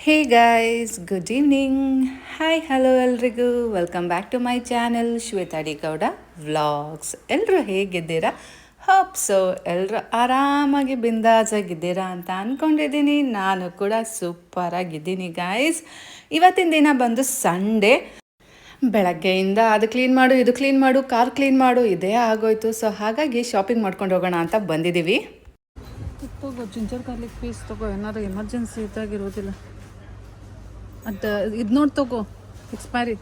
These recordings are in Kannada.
Hey guys good evening hi hello ಎಲ್ರಿಗೂ. Welcome back to my channel ಶ್ವೇತಾಡಿ Gowda vlogs ಎಲ್ಲರೂ ಹೇಗಿದ್ದೀರಾ? ಹೋಪ್ ಸೊ ಎಲ್ಲರೂ ಆರಾಮಾಗಿ ಬಿಂದಾಜಾಗಿದ್ದೀರಾ ಅಂತ ಅಂದ್ಕೊಂಡಿದ್ದೀನಿ ನಾನು ಕೂಡ ಸೂಪರಾಗಿದ್ದೀನಿ ಗಾಯ್ಸ್ ಇವತ್ತಿನ ದಿನ ಬಂದು ಸಂಡೇ ಬೆಳಗ್ಗೆಯಿಂದ ಅದು ಕ್ಲೀನ್ ಮಾಡು, ಇದು ಕ್ಲೀನ್ ಮಾಡು ಕಾರ್ ಕ್ಲೀನ್ ಮಾಡು, ಇದೇ ಆಗೋಯ್ತು. ಸೊ ಹಾಗಾಗಿ ಶಾಪಿಂಗ್ ಮಾಡ್ಕೊಂಡು ಹೋಗೋಣ ಅಂತ ಬಂದಿದ್ದೀವಿ. ತಗೋ ಜಿಂಜರ್ ಗಾರ್ಲಿಕ್ ಪೀಸ್ ತಗೋ. ಏನಾದ್ರು ಎಮರ್ಜೆನ್ಸಿ ಇದ್ದಾಗಿರೋದಿಲ್ಲ. ಅದು ಇದು ನೋಡಿ ತಗೋ ಎಕ್ಸ್ಪೈರಿ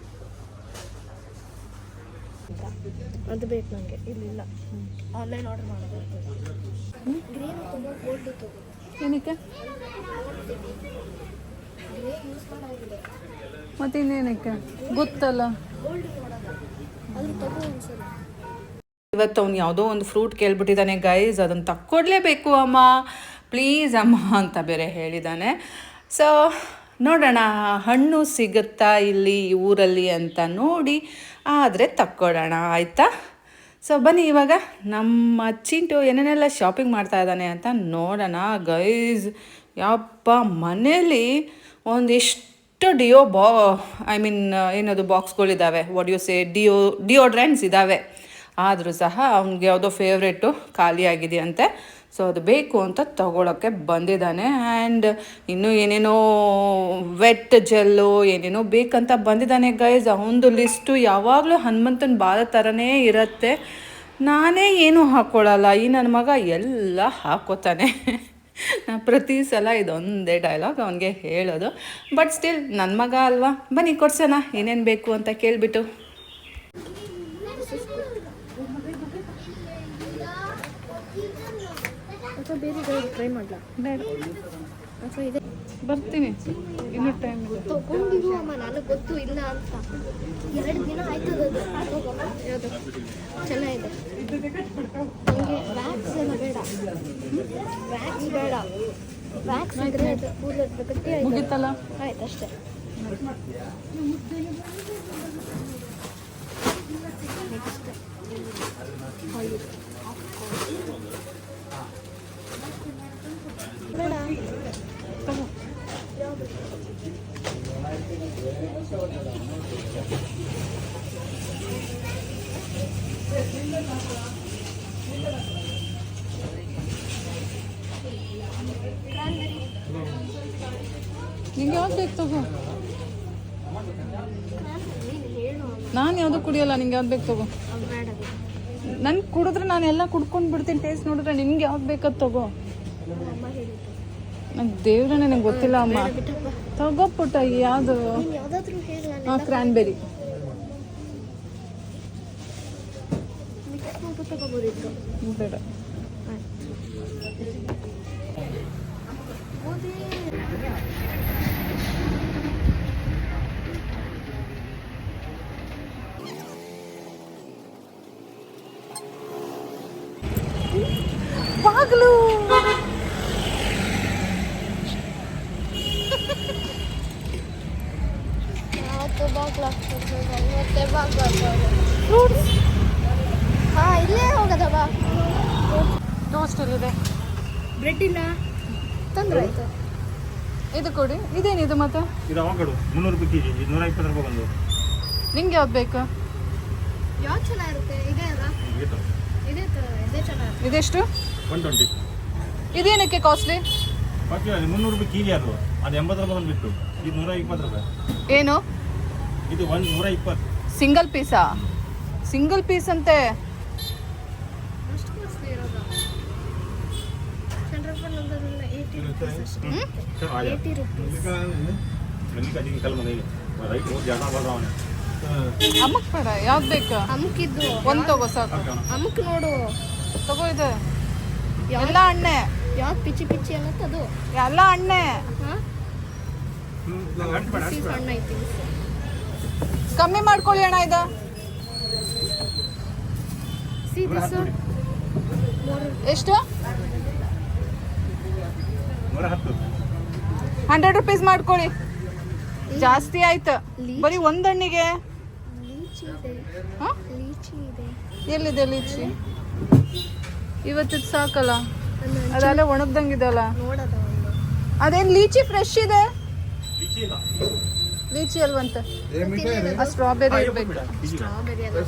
ಅದು ಬೇಕು ನನಗೆ ಇಲ್ಲಿಲ್ಲ. ಆನ್ಲೈನ್ ಆರ್ಡರ್ ಮಾಡೋದು. ಗ್ರೀನ್ ತಗೋ ಗೋಲ್ಡ್ ತಗೋ. ಏನಕ್ಕೆ? ಗ್ರೇ ಯೂಸ್ ಮಾಡಾಗಿದೆ. ಮತ್ತೆ ಇನ್ನೇನಕ್ಕೆ? ಗೊತ್ತಲ್ಲ. ಗೋಲ್ಡ್ ನೋಡೋಣ ಅದ್ರ ತಗೋ ಇವತ್ತು ಅವ್ನು ಯಾವುದೋ ಒಂದು ಫ್ರೂಟ್ ಕೇಳ್ಬಿಟ್ಟಿದ್ದಾನೆ ಗೈಸ್ ಅದನ್ನು ತಕ್ಕೊಡ್ಲೇಬೇಕು ಅಮ್ಮ. ಪ್ಲೀಸ್ ಅಮ್ಮ ಅಂತ ಬೇರೆ ಹೇಳಿದ್ದಾನೆ ಸೊ ನೋಡೋಣ, ಹಣ್ಣು ಸಿಗುತ್ತಾ ಇಲ್ಲಿ ಊರಲ್ಲಿ ಅಂತ ನೋಡಿ, ಆದರೆ ತಕ್ಕೊಡೋಣ, ಆಯಿತಾ? ಸೊ ಬನ್ನಿ ಇವಾಗ ನಮ್ಮ ಚಿಂಟು ಏನೇನೆಲ್ಲ ಶಾಪಿಂಗ್ ಮಾಡ್ತಾ ಇದ್ದಾನೆ ಅಂತ ನೋಡೋಣ ಗೈಸ್ ಯಪ್ಪ, ಮನೇಲಿ ಒಂದಿಷ್ಟು ಡಿಯೋ ಬಾ ಐ ಮೀನ್ ಏನದು ಬಾಕ್ಸ್ಗಳಿದ್ದಾವೆ what you say deo deodorants ಇದ್ದಾವೆ. ಆದರೂ ಸಹ ಅವ್ನಿಗೆ ಯಾವುದೋ ಫೇವ್ರೇಟು ಖಾಲಿಯಾಗಿದೆಯಂತೆ. ಸೊ ಅದು ಬೇಕು ಅಂತ ತಗೊಳ್ಳೋಕ್ಕೆ ಬಂದಿದ್ದಾನೆ. ಆ್ಯಂಡ್ ಇನ್ನೂ ಏನೇನೋ ವೆಟ್ ಜೆಲ್ಲು ಏನೇನೋ ಬೇಕಂತ ಬಂದಿದ್ದಾನೆ ಗೈಸ್ ಅವನದು ಲಿಸ್ಟು ಯಾವಾಗಲೂ ಹನುಮಂತನ ಬಾಲ ಥರನೇ ಇರುತ್ತೆ. ನಾನೇ ಏನೂ ಹಾಕ್ಕೊಳ್ಳಲ್ಲ ಈ ನನ್ನ ಮಗ ಎಲ್ಲ ಹಾಕೋತಾನೆ. ಪ್ರತಿ ಸಲ ಇದೊಂದೇ ಡೈಲಾಗ್ ಅವನಿಗೆ ಹೇಳೋದು. ಬಟ್ ಸ್ಟಿಲ್ ನನ್ನ ಮಗ ಅಲ್ವಾ? ಬನ್ನಿ, ಕೊಡ್ಸೋಣ. ಏನೇನು ಬೇಕು ಅಂತ ಕೇಳಿಬಿಟ್ಟು. ಅಥವಾ ಬೇರೆ ಟ್ರೈ ಮಾಡಲ? ಬೇಡ. ಅಥವಾ ಇದೆ. ಬರ್ತೀನಿ. ಇನ್ನೂ ಟೈಮ್ ತಗೊಂಡಿರು ಅಮ್ಮ ನನಗೆ ಗೊತ್ತು ಇಲ್ಲ ಅಂತ. ಎರಡು ದಿನ ಆಯ್ತದ ಅದು. ಯಾವುದು? ಚೆನ್ನಾಗಿದೆ. ನನಗೆ ವ್ಯಾಕ್ಸ್ ಎಲ್ಲ ಬೇಡ. ವ್ಯಾಕ್ಸ್ ಬೇಡ. ವ್ಯಾಕ್ಸ್ ಇದ್ರೆ ಅದು ಕೂದಲು ಗಟ್ಟಿ ಆಯ್ತು ಆಯ್ತು ಅಷ್ಟೇ. ತಗೋ. ನಾನು ಯಾವುದು ಕುಡಿಯಲ್ಲ, ನಿಂಗೆ ಯಾವ್ದು ಬೇಕು ತಗೋ. ನನ್ಗೆ ಕುಡಿದ್ರೆ ನಾನು ಎಲ್ಲ ಕುಡ್ಕೊಂಡು ಬಿಡ್ತೀನಿ ಟೇಸ್ಟ್ ನೋಡಿದ್ರೆ, ನಿನ್ಗೆ ಯಾವ್ದು ಬೇಕದು ತಗೋ. ನಂಗೆ ದೇವ್ರೆ, ನನಗೆ ಗೊತ್ತಿಲ್ಲ ಅಮ್ಮ. ತಗೋಪುಟ್ಟ ತಗೋ ಪುಟ್ಟ ಯಾವುದು? ಹಾಂ ಕ್ರ್ಯಾನ್ಬೆರಿ ಬೇಡ ಬಾಗ್ಲು ಯಾವತ್ತು ಬಾಗ್ಲು ಹಾಕ್ತಿದ್ರು ಮತ್ತೆ ಬಾಗ್ಲು ಫ್ರೂಟ್ಸ್ ಹಾಂ ಇಲ್ಲೇ ಹೋಗದ ಬಾ ಇದೆ ಬ್ರೆಡ್ ಇಲ್ಲ ತೊಂದ್ರೆ ಆಯ್ತು ಇದು ಕೊಡಿ. ಇದೇನಿದು ಮತ್ತೆ? ಇದು ಅವಕಾಡು. ಮುನ್ನೂರು ರೂಪಾಯಿ ಕೆಜಿ. ಇದು ನೂರ ಇಪ್ಪತ್ತು ರೂಪಾಯಿ ಬಂದು. ನಿಂಗೆ ಯಾವ್ದು ಬೇಕು? ಯಾವ್ದು ಚೆನ್ನಾಗಿರುತ್ತೆ? ಇದೇ ಅಲ್ಲ ಇದೇ ತ- ಇದೇ ಚೆನ್ನಾಗಿರುತ್ತೆ. ಇದೆಷ್ಟು? ಒನ್ ಟ್ವೆಂಟಿ ಇದೇನಕ್ಕೆ ಕಾಸ್ಟ್ಲಿ ಅದು ಮುನ್ನೂರು ರೂಪಾಯಿ ಕೆಜಿ ಅದು. ಅದು ಎಂಬತ್ತು ರೂಪಾಯಿ ಬಂದುಬಿಟ್ಟು. ಇದು ನೂರ ಇಪ್ಪತ್ತು ರೂಪಾಯಿ. ಏನು? ಇದು ಒಂದು ನೂರ ಇಪ್ಪತ್ತು. ಸಿಂಗಲ್ ಪೀಸಾ ಸಿಂಗಲ್ ಪೀಸ್ ಅಂತೆ ಅಷ್ಟು ಕಾಸ್ಟ್ಲಿ ಇರೋದು ಸೆಂಟ್ರಲ್ ಫಂಡ್ ಅಂದ್ರೆ ಏಯ್ಟಿ ರುಪೀಸ್ ಅಷ್ಟೇ ಏಯ್ಟಿ ರುಪೀಸ್ ಮೆಲ್ಲಿಕ ಕಲ್ ಬಂದ ಈಗ ರೈಟ್ ಹೋಗಿ ಜಾಗ ಬರ್ತಾವನೆ ಅಮ್ಮಕ್ ಬೇಡ ಯಾವ್ದು ಬೇಕು ಅಮುಕಿದ್ದು ಒಂದು ತಗೋ ಸಾಕು ಅಮುಕ್ ನೋಡು ತಗೋ ಇದು ಎಲ್ಲ ಹಣ್ಣೆ ಯಾವ್ದು ಪಿಚಿ ಪಿಚಿ ಅನ್ನತ್ತೆ ಅದು ಎಲ್ಲ ಹಣ್ಣೆ ಕಮ್ಮಿ ಮಾಡ್ಕೊಳ್ಳಿ ಅಣ್ಣ ಇದು ಎಷ್ಟು ಹಂಡ್ರೆಡ್ ರುಪೀಸ್ ಮಾಡ್ಕೊಳ್ಳಿ. ಜಾಸ್ತಿ ಆಯ್ತು. ಬರೀ ಒಂದ್ ಹಣ್ಣಿಗೆ ಎಲ್ಲಿದೆ ಲೀಚಿ? ಇವತ್ತು ಸಾಕಲ್ಲ. ಅದೆಲ್ಲ ಒಣಗ್ದಂಗಿದೆಲ್ಲ. ಅದೇನ್ ಲೀಚಿ ಫ್ರೆಶ್ ಇದೆ? ಲಿಚಿ ಅಲ್ವಂತೆ. ಆ ಸ್ಟ್ರಾಬೆರಿ ಇರ್ಬೇಕು. ಸ್ಟ್ರಾಬೆರಿ ಅಲ್ಲ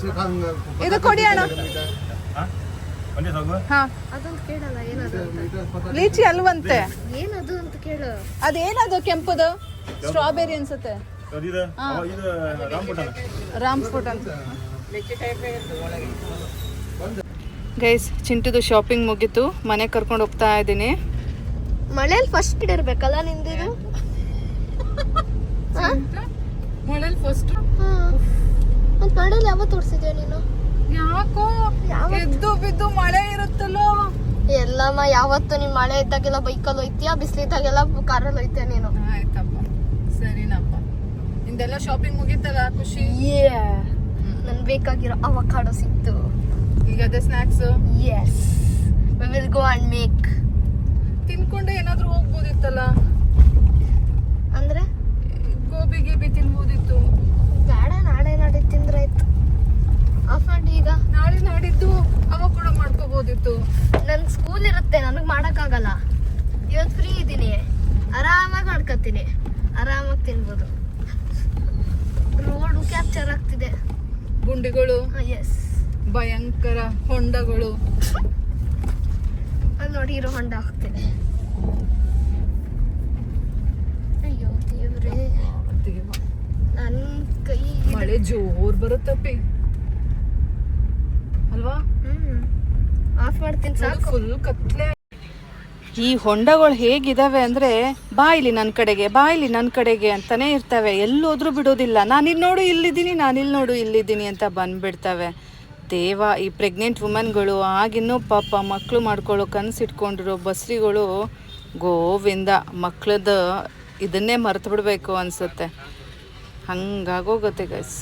ಇದು ಕೊಡಿ ಅಣ್ಣ. ಅದೊಂದು ಕೇಳಲ್ಲ ಏನದು ಲೀಚಿ ಅಲ್ವಂತೆ. ಏನದು ಅಂತ ಕೇಳು. ಅದೇನದು ಕೆಂಪುದು? ಸ್ಟ್ರಾಬೆರಿ ಅನ್ಸುತ್ತೆ. ರಾಮ್ ಅಂತ ಗೈಸ್ ಚಿಂಟುದು ಶಾಪಿಂಗ್ ಮುಗೀತು. ಮನೆ ಕರ್ಕೊಂಡು ಹೋಗ್ತಾ ಇದ್ದೀನಿ. ಮಳೇಲಿ ಫಸ್ಟ್ ಇರ್ಬೇಕಲ್ಲ ನಿಂದಿದು? ಮಳೇಲಿ ಫಸ್ಟ್ ಮತ್ತೆ ಮಳೇಲಿ ಯಾವತ್ತು ತೋರಿಸಿದ್ಯಾ ನೀನು? ಯಾಕೋ? ಎದ್ದು ಬಿದ್ದು ಮಳೆ ಇರುತ್ತಲ್ಲೋ? ಎಲ್ಲಮ್ಮ ಯಾವತ್ತು ನೀನ್ ಮಳೆ ಇದ್ದಾಗೆಲ್ಲ ಬೈಕಲ್ಲಿ ಹೋಯ್ತೀಯಾ? ಬಿಸಿಲಿದ್ದಾಗೆಲ್ಲ ಕಾರಲ್ಲಿ ಹೋಯ್ತೀಯ ನೀನು? ಆಯ್ತಪ್ಪ. ಸರಿನಪ್ಪ. ನಿಂದೆಲ್ಲ ಶಾಪಿಂಗ್ ಮುಗೀತಲ್ಲ ಖುಷಿ? ನನ್ ಬೇಕಾಗಿರೋ ಅವಕಾಡೋ ಸಿಕ್ತು. ಈಗ ಅದೇ snacks as we will go and make ತಿನ್ಕೊಂಡೆ ಏನಾದ್ರೂ ಹೋಗ್ಬೋದಿತ್ತಲ್ಲ? ಅಂದ್ರೆ? ಗೋಬಿ ಗೀಬಿ ತಿನ್ಬೋದಿತ್ತು ಬೇಡ ನಾಳೆ ನಾಳೆ ತಿಂದ್ರೆ ಆಯ್ತು ಆಫ್ ಮಾಡಿ ಈಗ? ನಾಳೆ ನಾಡಿದ್ದು ಅವಾಗ ಕೂಡ ಮಾಡ್ಕೋಬೋದಿತ್ತು. ನನ್ ಸ್ಕೂಲ್ ಇರುತ್ತೆ ನನಗೆ ಮಾಡೋಕ್ಕಾಗಲ್ಲ. ಇವತ್ತು ಫ್ರೀ ಇದ್ದೀನಿ ಆರಾಮಾಗಿ ಮಾಡ್ಕೋತೀನಿ. ಆರಾಮಾಗಿ ತಿನ್ಬೋದು. ರೋಡು ಕ್ಯಾಪ್ಚರ್ ಆಗ್ತಿದೆ. ಗುಂಡಿಗಳು ಎಸ್ ಭಯಂಕರ ಹೊಂಡಗಳು. ಅಲ್ಲಿ ನೋಡಿ ಇರೋ ಹೊಂಡ ಹಾಕ್ತೀನಿ. ಅಯ್ಯೋ ದೇವ್ರೇ. ನನ್ನ ನನ್ ಕೈ ಮಳೆ ಜೋರ್ ಬರುತ್ತಪ್ಪಿ. ಅಲ್ವಾ? ಆಫ್ ಮಾಡ್ತೀನಿ ಸಾಕು. ಫುಲ್ ಕತ್ಲೆ. ಈ ಹೊಂಡಗಳು ಹೇಗಿದಾವೆ ಅಂದರೆ ಬಾಯಿಲಿ ನನ್ನ ಕಡೆಗೆ ಬಾಯಿಲಿ ನನ್ನ ಕಡೆಗೆ ಅಂತಾನೆ ಇರ್ತವೆ. ಎಲ್ಲೋದ್ರೂ ಬಿಡೋದಿಲ್ಲ. ನಾನು ಇಲ್ಲಿ ನೋಡು ಇಲ್ಲಿದ್ದೀನಿ ನಾನು ಇಲ್ಲಿ ನೋಡು ಇಲ್ಲಿದ್ದೀನಿ ಅಂತ ಬಂದ್ಬಿಡ್ತವೆ. ದೇವ ಈ ಪ್ರೆಗ್ನೆಂಟ್ ವುಮೆನ್ಗಳು ಆಗಿನ್ನೂ ಪಾಪ ಮಕ್ಕಳು ಮಾಡ್ಕೊಳ್ಳೋ ಕನಸು ಇಟ್ಕೊಂಡಿರೋ ಬಸ್ರಿಗಳು ಗೋವಿಂದ. ಮಕ್ಳದ್ದು ಇದನ್ನೇ ಮರೆತು ಬಿಡಬೇಕು ಅನಿಸುತ್ತೆ. ಹಂಗಾಗೋಗುತ್ತೆ ಗೈಸ್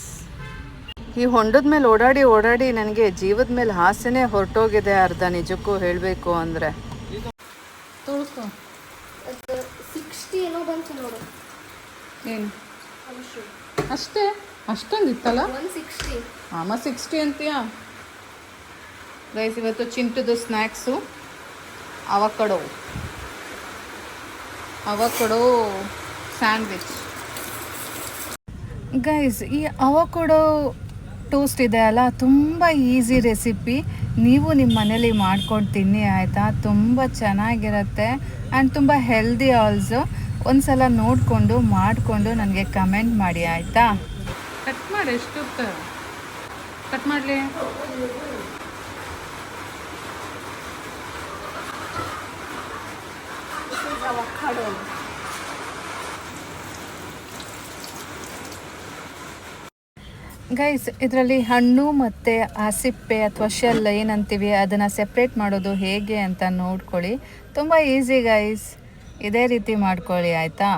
ಈ ಹೊಂಡದ ಮೇಲೆ ಓಡಾಡಿ ಓಡಾಡಿ ನನಗೆ ಜೀವದ ಮೇಲೆ ಹಾಸ್ಯನೇ ಹೊರಟೋಗಿದೆ ಅರ್ಧ ನಿಜಕ್ಕೂ ಹೇಳಬೇಕು ಅಂದರೆ. ಏನು ಅಷ್ಟೇ? ಅಷ್ಟೊಂದಿತ್ತಲ್ಲ? ಇತ್ತಲ್ಲ ಸಿಕ್ಸ್ಟಿ ಅಮ್ಮ ಸಿಕ್ಸ್ಟಿ ಅಂತೀಯಾ? ಗೈಸ್ ಇವತ್ತು ಚಿಂಟುದು snacks avocado avocado sandwich guys ಈ ಅವಕೊಡೋ ಟೋಸ್ಟ್ ಇದೆ ಅಲ್ಲ ತುಂಬ ಈಸಿ ರೆಸಿಪಿ. ನೀವು ನಿಮ್ಮ ಮನೇಲಿ ಮಾಡ್ಕೊಂಡು ತಿನ್ನಿ ಆಯಿತಾ? ತುಂಬ ಚೆನ್ನಾಗಿರುತ್ತೆ. ಆ್ಯಂಡ್ ತುಂಬ ಹೆಲ್ದಿ ಆಲ್ಸು. ಒಂದು ಸಲ ನೋಡಿಕೊಂಡು ಮಾಡಿಕೊಂಡು ನನಗೆ ಕಮೆಂಟ್ ಮಾಡಿ ಆಯಿತಾ? ಕಟ್ ಮಾಡಿ ಎಷ್ಟು ಕಟ್ ಮಾಡಲಿ. ಗೈಸ್ ಇದರಲ್ಲಿ ಹಣ್ಣು ಮತ್ತು ಆ ಸಿಪ್ಪೆ ಅಥವಾ ಶೆಲ್ ಏನಂತೀವಿ ಅದನ್ನು ಸೆಪ್ರೇಟ್ ಮಾಡೋದು ಹೇಗೆ ಅಂತ ನೋಡ್ಕೊಳ್ಳಿ. ತುಂಬ ಈಸಿ ಗೈಸ್ ಇದೇ ರೀತಿ ಮಾಡ್ಕೊಳ್ಳಿ ಆಯಿತಾ?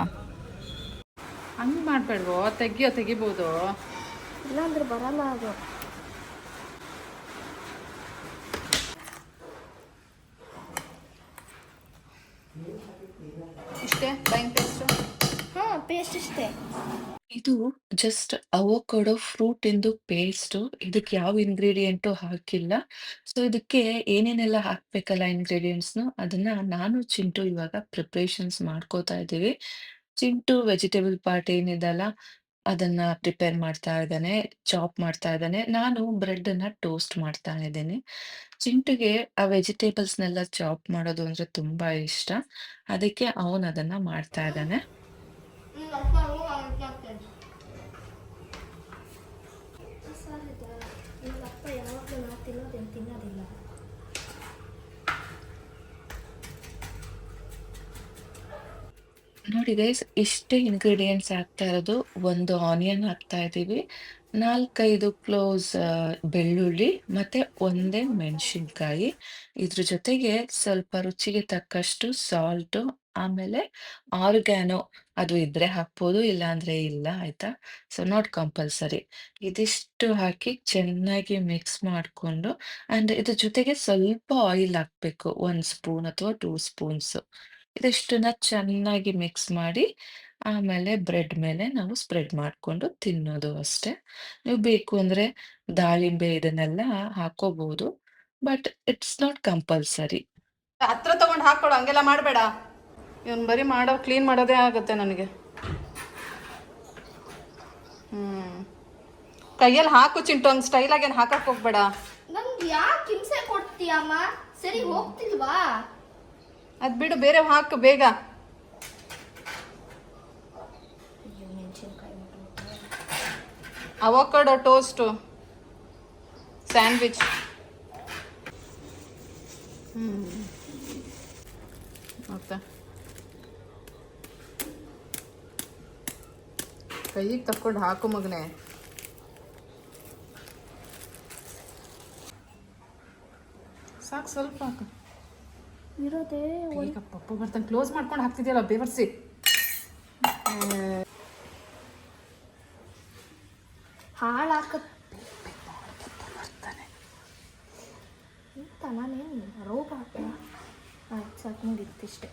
ಹಂಗೆ ಮಾಡಬೇಡ್ವೋ ತೆಗಿಯೋ ತೆಗಿಬೋದು. ಇಲ್ಲಾಂದ್ರೆ ಬರಲ್ಲ ಅದು. ಇಷ್ಟೇ ಬೈಂಗ್ ಟೆಸ್ಟು ಹಾ ಪೇಸ್ಟ್ ಇಷ್ಟೇ. ಇದು ಜಸ್ಟ್ ಅವೋಕಾಡೋ ಫ್ರೂಟ್ ಇಂದು ಪೇಸ್ಟ್ ಇದಕ್ಕೆ ಯಾವ ಇಂಗ್ರೀಡಿಯೆಂಟು ಹಾಕಿಲ್ಲ. ಸೊ ಇದಕ್ಕೆ ಏನೇನೆಲ್ಲ ಹಾಕ್ಬೇಕಲ್ಲ ಇಂಗ್ರೀಡಿಯೆಂಟ್ಸ್ನು ಅದನ್ನ ನಾನು ಚಿಂಟು ಇವಾಗ ಪ್ರಿಪ್ರೇಷನ್ಸ್ ಮಾಡ್ಕೋತಾ ಇದ್ದೀವಿ. ಚಿಂಟು ವೆಜಿಟೇಬಲ್ ಪಾರ್ಟ್ ಏನಿದೆಲ್ಲ, ಅದನ್ನ ಪ್ರಿಪೇರ್ ಮಾಡ್ತಾ ಇದ್ದಾನೆ ಚಾಪ್ ಮಾಡ್ತಾ ಇದ್ದಾನೆ. ನಾನು ಬ್ರೆಡ್ ಅನ್ನ ಟೋಸ್ಟ್ ಮಾಡ್ತಾ ಇದ್ದೀನಿ. ಚಿಂಟುಗೆ ಆ ವೆಜಿಟೇಬಲ್ಸ್ನೆಲ್ಲ ಚಾಪ್ ಮಾಡೋದು ಅಂದ್ರೆ ತುಂಬಾ ಇಷ್ಟ. ಅದಕ್ಕೆ ಅವನು ಅದನ್ನ ಮಾಡ್ತಾ ಇದ್ದಾನೆ. ನೋಡಿ ಗೈಸ್ ಇಷ್ಟೇ ಇಂಗ್ರೀಡಿಯೆಂಟ್ಸ್ ಹಾಕ್ತಾ ಇರೋದು, ಒಂದು ಆನಿಯನ್ ಹಾಕ್ತಾ ಇದ್ದೀವಿ ನಾಲ್ಕೈದು ಕ್ಲೋಸ್ ಬೆಳ್ಳುಳ್ಳಿ, ಮತ್ತೆ ಒಂದೇ ಮೆಣಸಿನ್ಕಾಯಿ. ಇದ್ರ ಜೊತೆಗೆ ಸ್ವಲ್ಪ ರುಚಿಗೆ ತಕ್ಕಷ್ಟು ಸಾಲ್ಟು ಆಮೇಲೆ ಆರ್ಗ್ಯಾನೋ ಅದು ಇದ್ರೆ ಹಾಕ್ಬೋದು ಇಲ್ಲ ಅಂದ್ರೆ ಇಲ್ಲ, ಆಯ್ತಾ? ಸೊ ನಾಟ್ ಕಂಪಲ್ಸರಿ ಇದಿಷ್ಟು ಹಾಕಿ ಚೆನ್ನಾಗಿ ಮಿಕ್ಸ್ ಮಾಡಿಕೊಂಡು ಅಂಡ್ ಇದ್ರ ಜೊತೆಗೆ ಸ್ವಲ್ಪ ಆಯಿಲ್ ಹಾಕ್ಬೇಕು. ಒಂದ್ ಸ್ಪೂನ್ ಅಥವಾ ಟೂ ಸ್ಪೂನ್ಸ್ ಇದಿಷ್ಟನ್ನ ಚೆನ್ನಾಗಿ ಮಿಕ್ಸ್ ಮಾಡಿ, ಆಮೇಲೆ ಬ್ರೆಡ್ ಮೇಲೆ ನಾವು ಸ್ಪ್ರೆಡ್ ಮಾಡ್ಕೊಂಡು ತಿನ್ನೋದು ಅಷ್ಟೇ. ನೀವು ಬೇಕು ಅಂದ್ರೆ ದಾಳಿಂಬೆ ಇದನ್ನೆಲ್ಲ ಹಾಕೋಬಹುದು ಬಟ್ ಇಟ್ಸ್ ನಾಟ್ ಕಂಪಲ್ಸರಿ ಹತ್ರ ತಗೊಂಡು ಹಾಕೊಳ್ಳೋ ಹಂಗೆಲ್ಲ ಮಾಡಬೇಡ. ಇವನು ಬರೀ ಮಾಡೋ ಕ್ಲೀನ್ ಮಾಡೋದೇ ಆಗುತ್ತೆ ನನಗೆ. ಹ್ಮ್. ಕೈಯಲ್ಲಿ ಹಾಕು ಚಿಂಟು ಹಂಗೆ ಸ್ಟೈಲ್ ಏನು ಹಾಕಕ್ಕೆ ಹೋಗ್ಬೇಡ. ನಮ್ಗೆ ಯಾಕೆ ಹಿಂಸೆ ಕೊಡ್ತೀಯಮ್ಮ? ಸರಿ ಹೋಗ್ತಿಲ್ವಾ? ಅದು ಬಿಡು ಬೇರೆ ಹಾಕು ಬೇಗ. Avocado toast. ಸ್ಯಾಂಡ್ವಿಚ್. ಹ್ಞೂ ಮತ್ತೆ? ಕೈಗೆ ತಕ್ಕೊಂಡು ಹಾಕು ಮಗನೆ. ಸಾಕು ಸ್ವಲ್ಪ ಹಾಕು. ಇರೋದೇ ಈಗ ಪಪ್ಪ ಬರ್ತಾನೆ. ಕ್ಲೋಸ್ ಮಾಡ್ಕೊಂಡು ಹಾಕ್ತಿದ್ಯಲ್ಲ ಬೇವರ್ಸಿ. ಹಾಳಾಕ ನಾನೇನು ರೋಗ ಆಯ್ತು ಸಾಕು ಮುಗಿತಿಷ್ಟೇ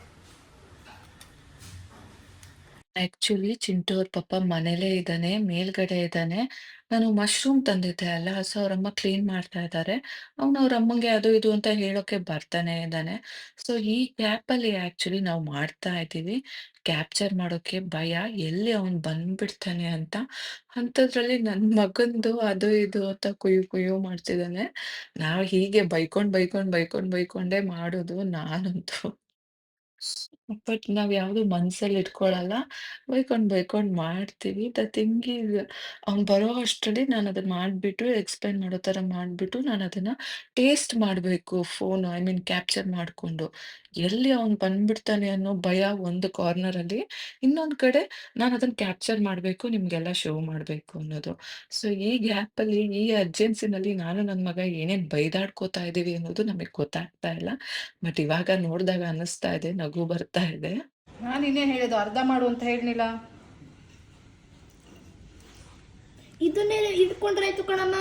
ಆಕ್ಚುಲಿ ಚಿಂಟು ಅವ್ರ ಪಪ್ಪ ಮನೇಲೇ ಇದ್ದಾನೆ, ಮೇಲ್ಗಡೆ ಇದ್ದಾನೆ. ನಾನು ಮಶ್ರೂಮ್ ತಂದಿದ್ದೆ ಅಲ್ಲ, ಸೊ ಅವ್ರಮ್ಮ ಕ್ಲೀನ್ ಮಾಡ್ತಾ ಇದ್ದಾರೆ. ಅವನು ಅವ್ರ ಅಮ್ಮಂಗೆ ಅದು ಇದು ಅಂತ ಹೇಳೋಕೆ ಬರ್ತಾನೆ ಇದ್ದಾನೆ. ಸೊ ಈ ಗ್ಯಾಪಲ್ಲಿ ಆಕ್ಚುಲಿ ನಾವು ಮಾಡ್ತಾ ಇದ್ದೀವಿ. ಕ್ಯಾಪ್ಚರ್ ಮಾಡೋಕೆ ಭಯ, ಎಲ್ಲಿ ಅವನು ಬಂದ್ಬಿಡ್ತಾನೆ ಅಂತ. ಅಂಥದ್ರಲ್ಲಿ ನನ್ನ ಮಗಂದು ಅದು ಇದು ಅಂತ ಕುಯ್ಯು ಕುಯ್ಯು ಮಾಡ್ತಿದ್ದಾನೆ. ನಾವು ಹೀಗೆ ಬೈಕೊಂಡ್ ಬೈಕೊಂಡ್ ಬೈಕೊಂಡ್ ಬೈಕೊಂಡೇ ಮಾಡೋದು ನಾನಂತೂ. ಬಟ್ ನಾವ್ ಯಾವ್ದು ಮನ್ಸಲ್ಲಿ ಇಟ್ಕೊಳಲ್ಲ. ಬೈಕೊಂಡ್ ಬೈಕೊಂಡ್ ಮಾಡ್ತೀವಿ. ದ ಥಿಂಗ್ ಈಸ್ ಅವ್ನು ಬರೋ ಅಷ್ಟ್ರಲ್ಲಿ ಅದನ್ನ ಮಾಡ್ಬಿಟ್ಟು ಎಕ್ಸ್‌ಪ್ಲೇನ್ ಮಾಡೋ ತರ ಮಾಡ್ಬಿಟ್ಟು ಅದನ್ನ ಟೇಸ್ಟ್ ಮಾಡ್ಬೇಕು ಫೋನ್ ಐ ಮೀನ್ ಕ್ಯಾಪ್ಚರ್ ಮಾಡ್ಕೊಂಡು. ಎಲ್ಲಿ ಅವ್ನು ಬಂದ್ಬಿಡ್ತಾನೆ ಅನ್ನೋ ಭಯ ಒಂದು ಕಾರ್ನರಲ್ಲಿ. ಇನ್ನೊಂದ್ ಕಡೆ ನಾನು ಅದನ್ನ ಕ್ಯಾಪ್ಚರ್ ಮಾಡ್ಬೇಕು, ನಿಮ್ಗೆಲ್ಲ ಶೋ ಮಾಡ್ಬೇಕು ಅನ್ನೋದು. ಸೊ ಈ ಗ್ಯಾಪಲ್ಲಿ ಈ ಅರ್ಜೆನ್ಸಿನಲ್ಲಿ ನಾನು ನನ್ ಮಗ ಏನೇನ್ ಬೈದಾಡ್ಕೋತಾ ಇದೀವಿ ಅನ್ನೋದು ನಮಗೆ ಗೊತ್ತಾಗ್ತಾ ಇಲ್ಲ. ಬಟ್ ಇವಾಗ ನೋಡ್ದಾಗ ಅನ್ನಿಸ್ತಾ ಇದೆ, ನಗು ಬರ್ತಾ ಇದೆ. ನಾನು ಇನ್ನೇ ಹೇಳಿದ್ದು ಅರ್ಧ ಮಾಡು ಅಂತ ಹೇಳಿಲ್ಲ ಇದನ್ನೇ ಇಟ್ಕೊಂಡ್ರಾಯ್ತು ಕಣಮ್ಮ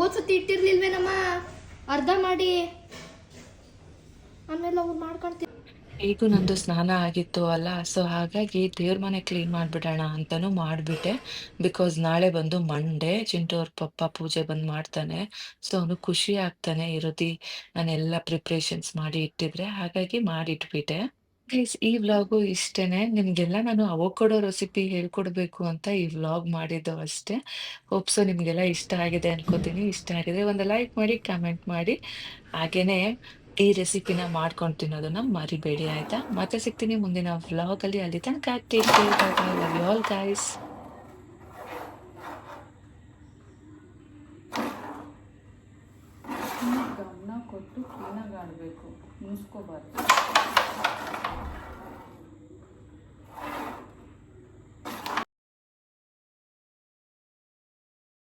ಓದ್ಸತಿ ಇಟ್ಟಿರ್ಲಿಲ್ವೇನಮ್ಮ ಅರ್ಧ ಮಾಡಿ ಆಮೇಲೆ ಅವ್ರು ಮಾಡ್ಕೊಳ್ತೀವಿ ಈಗೂ ನಂದು ಸ್ನಾನ ಆಗಿತ್ತು ಅಲ್ಲ, ಸೊ ಹಾಗಾಗಿ ದೇವ್ರ ಮನೆ ಕ್ಲೀನ್ ಮಾಡಿಬಿಡೋಣ ಅಂತಾನೂ ಮಾಡಿಬಿಟ್ಟೆ ಬಿಕಾಸ್ ನಾಳೆ ಬಂದು ಮಂಡೇ ಚಿಂಟು ಅವ್ರ ಪಪ್ಪ ಪೂಜೆ ಬಂದು ಮಾಡ್ತಾನೆ. ಸೊ ಅವನು ಖುಷಿ ಆಗ್ತಾನೆ ರೀತಿ ನಾನೆಲ್ಲ ಪ್ರಿಪ್ರೇಷನ್ಸ್ ಮಾಡಿ ಇಟ್ಟಿದ್ರೆ, ಹಾಗಾಗಿ ಮಾಡಿಟ್ಬಿಟ್ಟೆ. ಪ್ಲೀಸ್ ಈ ವ್ಲಾಗು ಇಷ್ಟೇ ನಿಮಗೆಲ್ಲ ನಾನು ಅವಕೊಡೋ ರೆಸಿಪಿ ಹೇಳ್ಕೊಡ್ಬೇಕು ಅಂತ ಈ ವ್ಲಾಗ್ ಮಾಡಿದ್ದು ಅಷ್ಟೇ. ಹೋಪ್ಸು ನಿಮಗೆಲ್ಲ ನಿಮ್ಗೆಲ್ಲ ಇಷ್ಟ ಆಗಿದೆ ಅನ್ಕೋತೀನಿ. ಇಷ್ಟ ಆಗಿದೆ ಒಂದು ಲೈಕ್ ಮಾಡಿ, ಕಮೆಂಟ್ ಮಾಡಿ. ಹಾಗೇನೆ ಈ ರೆಸಿಪಿನ ಮಾಡ್ಕೊಂಡು ತಿನ್ನೋದನ್ನ ಮರಿಬೇಡಿ, ಆಯ್ತಾ? ಮತ್ತೆ ಸಿಗ್ತೀನಿ ಮುಂದಿನ ವ್ಲಾಗಲ್ಲಿ. ಅಲ್ಲಿ ತನಕ take care. Bye bye. Love you all. ಗಮನ ಕೊಟ್ಟು ಕ್ಲೀನಾಗಿ ಆಡಬೇಕು ಮುನ್ಸ್ಕೋಬಾರ್ದು